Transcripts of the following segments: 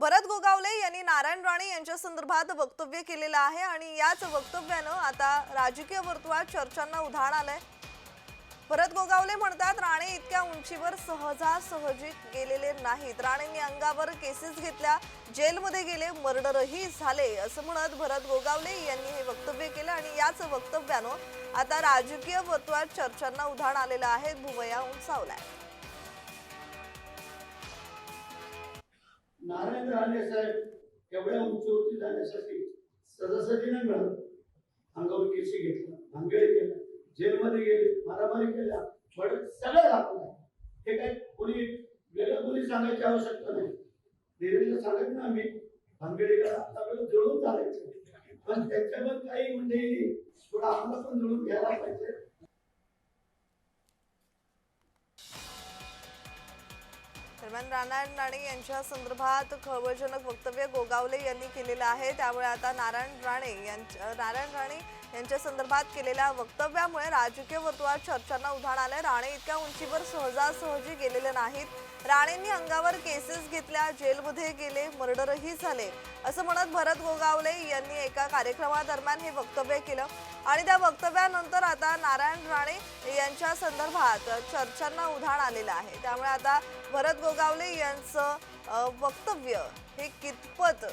भरत गोगावले यांनी नारायण राणे यांच्या संदर्भात वक्तव्य केलेलं आहे आणि याच वक्तव्यानं आता राजकीय वर्तुळात चर्चांना उधाण आलंय. भरत गोगावले म्हणतात राणे इतक्या उंचीवर सहजासहजी गेलेले नाहीत. राणेंनी अंगावर केसेस घेतल्या जेलमध्ये गेले मर्डरही झाले असं म्हणत भरत गोगावले यांनी हे वक्तव्य केलं आणि याच वक्तव्यानं आता राजकीय वर्तुळात चर्चांना उधाण आलेलं आहे. भुवया उंचावलाय. नारायण राणे साहेब एवढ्या उंचीवरती जाण्यासाठी सहजासहजी नाही मिळालं अंगावर केसी घेतला भांगेळ केला जेलमध्ये गेले मारामारी केल्या पण सगळं दाखवलं हे काय कोणी वेगळं कोणी सांगायची आवश्यकता नाही. धीरेंद्र सांगत ना आम्ही भांगडेला वेळ जुळून चालायचं. पण त्याच्यावर काही म्हणजे थोडं आम्हाला पण जुळून घ्यायला पाहिजे. दरम्यान नारायण राणे यांच्या संदर्भात खळबळजनक वक्तव्य गोगावले यांनी केलेलं आहे. त्यामुळे आता नारायण राणे यांच्या नारायण राणे यांच्या संदर्भात केलेल्या वक्तव्यामुळे राजकीय वर्तुळात चर्चांना उधाण आलंय. राणे इतक्या उंचीवर सहजासहजी गेलेले नाहीत. राणेंनी अंगावर केसेस घेतल्या जेलमध्ये गेले मर्डरही झाले. असं म्हणत भरत गोगावले यांनी एका कार्यक्रमादरम्यान हे वक्तव्य केलं. आणि त्या वक्तव्यानंतर आता नारायण राणे यांच्या संदर्भात चर्चांना उधाण आलेलं आहे. त्यामुळे आता भरत गोगावले यांचं वक्तव्य हे कितपत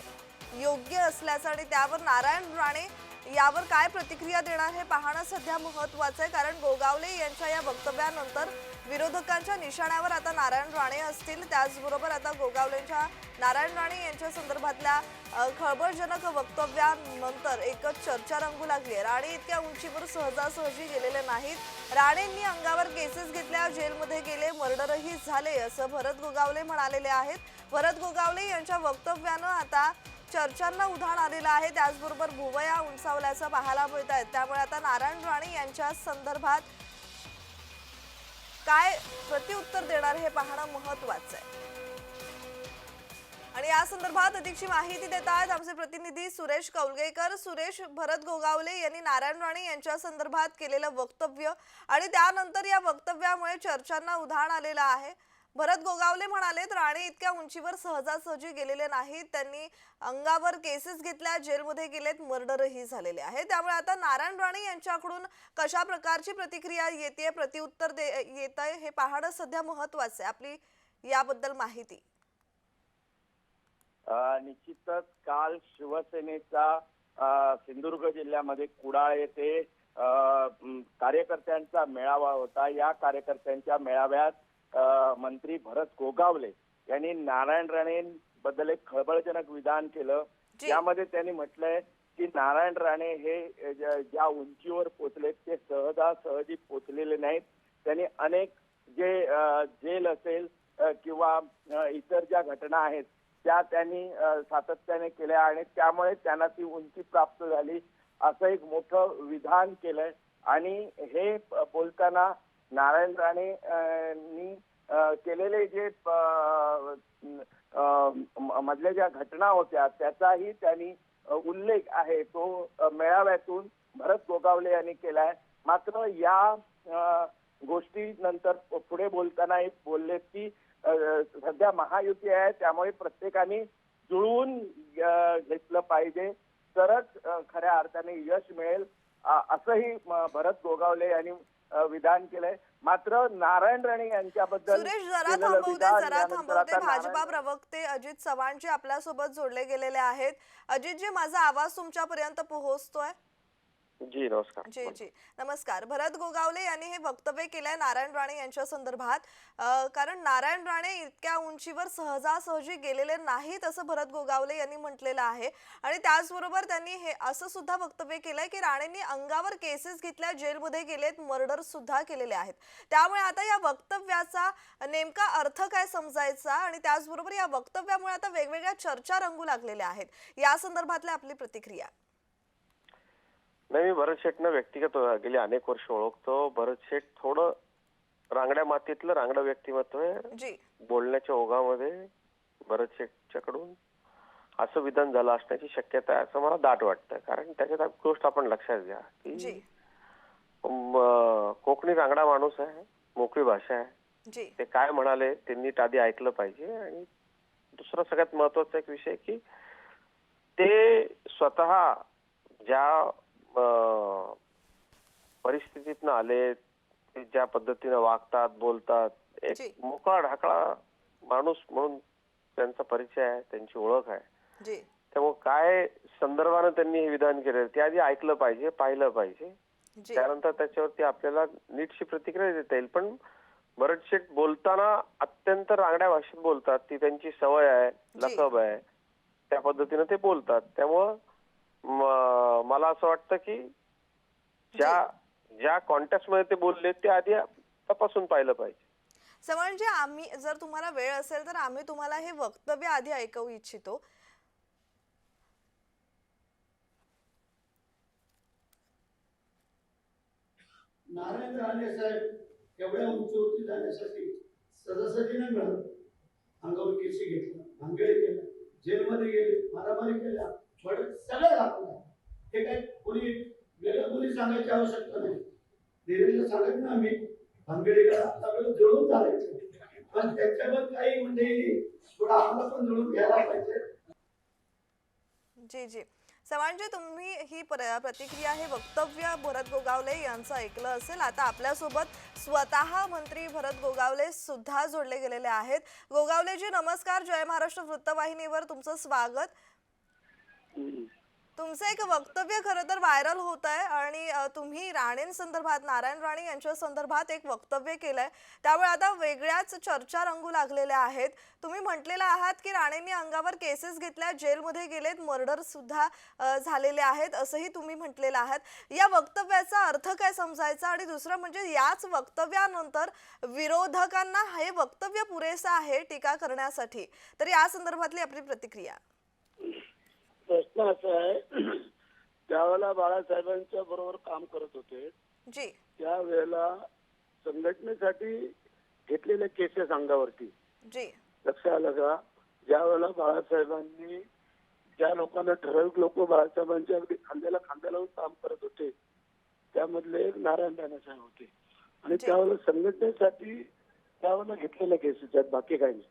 योग्य असल्याचं आणि त्यावर नारायण राणे यावर काय प्रतिक्रिया देणार हे पाहणं सध्या महत्वाचं आहे कारण गोगावले यांच्या या वक्तव्यानंतर विरोधकांच्या निशाण्यावर आता नारायण राणे असतील. त्याचबरोबर आता गोगावलेंच्या नारायण राणे यांच्या संदर्भातल्या खळबळजनक वक्तव्यानंतर एकच चर्चा रंगू लागली आहे. राणे इतक्या उंचीवर सहजासहजी गेलेले नाहीत. राणेंनी अंगावर केसेस घेतल्या जेलमध्ये गेले मर्डरही झाले असं भरत गोगावले म्हणालेले आहेत. भरत गोगावले यांच्या वक्तव्यानं आता चर्चांना उधाण आलेलं आहे. त्याचबरोबर भुवया उंचावल्याचं पाहायला मिळत आहेत त्यामुळे आता नारायण राणे यांच्या संदर्भात काय प्रत्युत्तर देणार हे पाहणं महत्वाचं आहे. आणि या संदर्भात अधिकची माहिती देत आहेत आमचे प्रतिनिधी सुरेश कौलगेकर. सुरेश भरत गोगावले यांनी नारायण राणे यांच्या संदर्भात केलेलं वक्तव्य आणि त्यानंतर या वक्तव्यामुळे चर्चांना उधाण आलेलं आहे. भरत गोगावले म्हणालेत राणे इतक्या उंचीवर सहजासहजी गेलेले नाहीत. त्यांनी अंगावर केसेस घेतल्या जेलमध्ये गेलेत मर्डरही झालेले आहे त्यामुळे आता नारायण राणे यांच्याकडून कशा प्रकारची प्रतिक्रिया येते प्रतिउत्तर दे येत आहे हे पाहणं सध्या महत्वाचं आहे. आपली याबद्दल माहिती. निश्चितच काल शिवसेनेचा सिंधुदुर्ग जिल्ह्यामध्ये कुडाळ येथे कार्यकर्त्यांचा मेळावा होता. या कार्यकर्त्यांच्या मेळाव्यात मंत्री भरत गोगावले यांनी नारायण राणे बद्दल एक खळबळजनक विधान केलं. जी. यामध्ये त्यांनी म्हटलंय की नारायण राणे हे ज्या उंचीवर पोचलेत ते सहजासहजी पोचलेले नाहीत. त्यांनी अनेक जे जेल असेल किंवा इतर ज्या घटना आहेत त्या त्यांनी सातत्याने केल्या आणि त्यामुळे त्यांना ती उंची प्राप्त झाली असं एक मोठं विधान केलंय. आणि हे बोलताना नारायण राणे नी केलेले जे मधल्या ज्या घटना होत्या त्याचाही त्यांनी उल्लेख आहे. तो मेळाव्यातून भरत गोगावले यांनी केलाय. मात्र या गोष्टी नंतर पुढे बोलताना एक बोलले की सध्या महायुती आहे त्यामुळे प्रत्येकाने जुळवून घेतलं पाहिजे. तरच खऱ्या अर्थाने यश मिळेल. असंही भरत गोगावले यांनी विधान केलंय. मात्र नारायण राणे यांच्याबद्दल सुरेश जरा थांबवते विधान जरा थांबवते भाजपा प्रवक्ते अजित चव्हाण जे आपल्यासोबत जोडले गेलेले आहेत. अजित जी माझा आवाज तुमच्यापर्यंत पोहोचतोय? जी नमस्कार. जी जी. नमस्कार. भरत गोगावले यांनी हे वक्तव्य केलंय नारायण राणे यांच्या संदर्भात. अं, कारण नारायण राणे इतक्या उंचीवर सहजासहजी गेलेले नाहीत असं भरत गोगावले यांनी म्हटलेलं आहे. आणि त्याचबरोबर त्यांनी हे असं सुद्धा वक्तव्य केलंय की राणेंनी अंगावर केसेस घेतल्या जेलमध्ये गेलेत मर्डर सुद्धा केलेले आहेत. त्यामुळे आता या वक्तव्याचा नेमका अर्थ काय समजायचा? आणि त्याचबरोबर या वक्तव्यामुळे आता वेगवेगळ्या चर्चा रंगू लागलेल्या आहेत. या संदर्भातल्या आपली प्रतिक्रिया. नाही मी भरत शेठनं व्यक्तिगत गेली अनेक वर्ष ओळखतो. भरत शेठ थोडं रांगड्या मातीतलं रांगडं व्यक्तिमत्व आहे. बोलण्याच्या ओघामध्ये भरत शेठच्याकडून असं विधान झालं असण्याची शक्यता आहे असं मला दाट वाटतं कारण त्याच्यात गोष्ट आपण लक्षात घ्या की कोकणी रांगडा माणूस आहे मोकळी भाषा आहे. ते काय म्हणाले त्यांनी नीट आधी ऐकलं पाहिजे. आणि दुसरा सगळ्यात महत्त्वाचा एक विषय की ते स्वतः ज्या परिस्थितीतनं आले ते ज्या पद्धतीनं वागतात बोलतात. एक मोकळा ढाकळा माणूस म्हणून त्यांचा परिचय आहे त्यांची ओळख आहे. त्यामुळे काय संदर्भानं त्यांनी हे विधान केलं ते आधी ऐकलं पाहिजे पाहिलं पाहिजे. त्यानंतर त्याच्यावरती आपल्याला नीटशी प्रतिक्रिया देता येईल. पण शेठ बोलताना अत्यंत रांगड्या भाषेत बोलतात ती त्यांची सवय आहे लकब आहे त्या पद्धतीनं ते बोलतात. त्यामुळं मला असं वाटतं की ज्या ज्या कॉन्टॅक्टमध्ये ते बोलले ते आधी तपासून पाहिलं पाहिजे. सर म्हणजे आम्ही जर तुम्हाला वेळ असेल तर आम्ही तुम्हाला हे वक्तव्य आधी ऐकवू इच्छितो. नारायण राणे साहेब एवढ्या उंचीवरती जाण्यासाठी सदस्यती नाही मिळालं अंगावर केसी घेतलं भांगडी केलं जेलमध्ये गेले मारामारी केल्या. बट सगळं दाखवलं हे काही कोणी वेगळं कोणी सांगायची आवश्यकता नाही. धीरेला सांगत ना आम्ही भांगडीला आपल्याला जुळून चालायचं. पण त्याच्यावर काही म्हणजे थोडं आम्हाला पण जुळून घ्यायला पाहिजे. जी जी. सवांजी तुम्ही ही प्र- प्रतिक्रिया हे वक्तव्य भरत गोगावले यांचं ऐकलं असेल. आता आपल्यासोबत स्वतः मंत्री भरत गोगावले सुद्धा जोडले गेलेले आहेत. गोगावलेजी नमस्कार. जय महाराष्ट्र वृत्तवाहिनीवर तुमचं स्वागत. तुमचं एक वक्तव्य खरं तर व्हायरल होत आहे आणि तुम्ही तुम्ही राणेंसंदर्भात नारायण राणे यांच्या संदर्भात एक वक्तव्य केलंय. त्यामुळे आता वेगळ्याच चर्चा रंगू लागलेल्या आहेत. तुम्ही म्हटलेलं आहात की राणेंनी अंगावर केसेस घेतल्या जेलमध्ये गेलेत मर्डर सुद्धा झालेले आहेत असंही तुम्ही म्हटलेलं आहात. या वक्तव्याचा अर्थ काय समजायचा? आणि दुसरं म्हणजे याच वक्तव्यानंतर विरोधकांना हे वक्तव्य पुरेसं आहे टीका करण्यासाठी. तर या संदर्भातली आपली प्रतिक्रिया. प्रश्न असा आहे त्यावेळेला बाळासाहेबांच्या बरोबर काम करत होते जी. त्यावेळेला संघटनेसाठी घेतलेल्या केसेस अंगावरती. जी. लक्षात आलं का? ज्या वेळेला बाळासाहेबांनी ज्या लोकांना ठराविक लोक बाळासाहेबांच्या अगदी खांद्याला खांद्या लावून काम करत होते त्यामधले एक नारायण राणे साहेब होते. आणि. त्यावेळेला संघटनेसाठी त्यावेळेला घेतलेल्या केसेस आहेत बाकी काही नाही.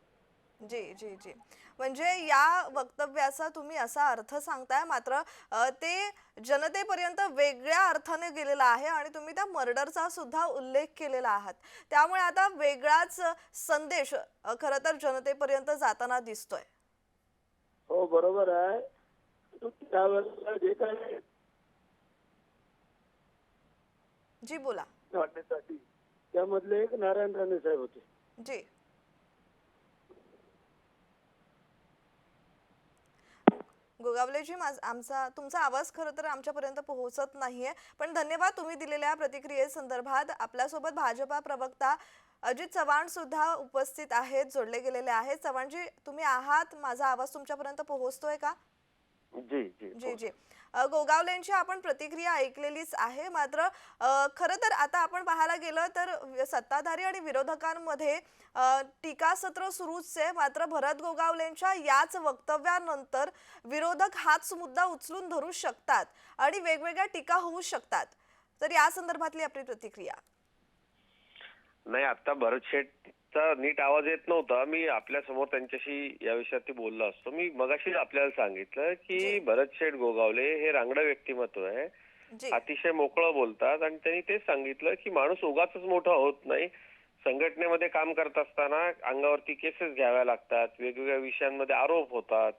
जी जी जी. म्हणजे या वक्तव्याचा तुम्ही असा अर्थ सांगताय मात्र अ, ते जनतेपर्यंत वेगळ्या अर्थाने गेलेला आहे आणि तुम्ही त्या मर्डरचा सुद्धा उल्लेख केलेला आहात. त्यामुळे आता वेगळाच संदेश अ, खरं तर जनतेपर्यंत जाताना दिसतोय. हो बरोबर आहे. त्यावेळेला जे काही जी बोला. त्यामधले एक नारायण राणे साहेब होते. जी. गोगावलेजी माझ आमचा तुमचा आवाज खरं तर आमच्यापर्यंत पोहोचत नाहीये. पण धन्यवाद तुम्ही दिलेल्या प्रतिक्रियेसंदर्भात आपल्यासोबत भाजपा प्रवक्ता अजित चव्हाण सुद्धा उपस्थित आहेत जोडले गेलेले आहेत. चव्हाणजी तुम्ही आहात. माझा आवाज तुमच्यापर्यंत पोहोचतोय का? जी जी जी जी. अ, गोगावलेंची आपण प्रतिक्रिया ऐकलेलीच आहे. मात्र खरं तर आता आपण पाहायला गेलं तर सत्ताधारी आणि विरोधकांमध्ये टीकासत्र सुरूच आहे. मात्र भरत गोगावलेंच्या याच वक्तव्यानंतर विरोधक हाच मुद्दा उचलून धरू शकतात आणि वेगवेगळ्या टीका होऊ शकतात. तर या संदर्भातली आपली प्रतिक्रिया. नाही आता भरत शेठचा नीट आवाज येत नव्हता. मी आपल्यासमोर त्यांच्याशी या विषयावरती बोललो असतो. मी मगाशीच आपल्याला सांगितलं. की भरत शेठ गोगावले हे रांगडं व्यक्तिमत्व आहे. अतिशय मोकळं बोलतात आणि त्यांनी तेच सांगितलं की माणूस उगाच मोठा होत नाही. संघटनेमध्ये काम करत असताना अंगावरती केसेस घ्याव्या लागतात. वेगवेगळ्या विषयांमध्ये आरोप होतात.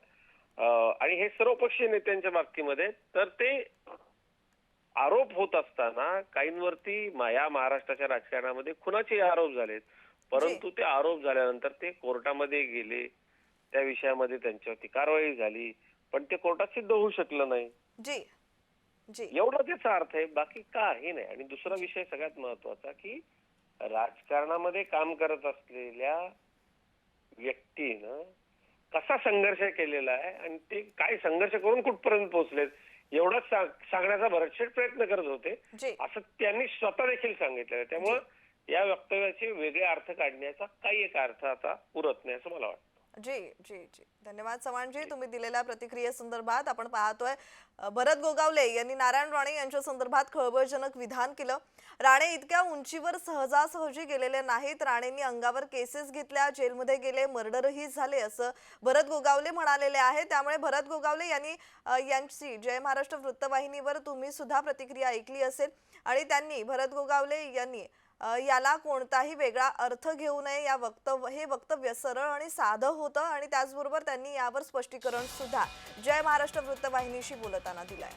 आणि हे सर्वपक्षीय नेत्यांच्या बाबतीमध्ये. तर ते आरोप होत असताना काहींवरती या महाराष्ट्राच्या राजकारणामध्ये खुनाचे आरोप झालेत. परंतु ते आरोप झाल्यानंतर ते कोर्टामध्ये गेले. त्या विषयामध्ये त्यांच्यावरती कारवाई झाली. पण ते कोर्टात सिद्ध होऊ शकलं नाही. जी. जी. एवढा त्याचा अर्थ आहे बाकी काही नाही. आणि दुसरा विषय सगळ्यात महत्त्वाचा की राजकारणामध्ये काम करत असलेल्या व्यक्तीनं कसा संघर्ष केलेला आहे आणि ते काय संघर्ष करून कुठपर्यंत पोहोचलेत एवढंच सांग- सांगण्याचा भरतशेट प्रयत्न करत होते. असं त्यांनी स्वतः देखील सांगितलेलं त्यामुळे या वक्तव्याचे वेगळे अर्थ काढण्याचा काही एक अर्थ आता पुरत नाही असं मला वाटतं. जी जी जी. धन्यवाद चव्हाणजी. तुम्ही दिलेल्या प्रतिक्रियेसंदर्भात आपण पाहतोय भरत गोगावले यांनी नारायण राणे यांच्या संदर्भात खळबळजनक विधान केलं. राणे इतक्या उंचीवर सहजासहजी गेलेले नाहीत. राणेंनी अंगावर केसेस घेतल्या जेलमध्ये गेले मर्डरही झाले असं भरत गोगावले म्हणालेले आहे. त्यामुळे भरत गोगावले यांनी यांची जय महाराष्ट्र वृत्तवाहिनीवर तुम्ही सुद्धा प्रतिक्रिया ऐकली असेल. आणि त्यांनी भरत गोगावले यांनी याला कोणताही वेगळा अर्थ घेऊ नये. या वक्तव्य हे वक्तव्य सरळ आणि साधं होतं आणि त्याचबरोबर त्यांनी यावर स्पष्टीकरण सुद्धा. जय महाराष्ट्र वृत्तवाहिनीशी बोलताना दिलंय.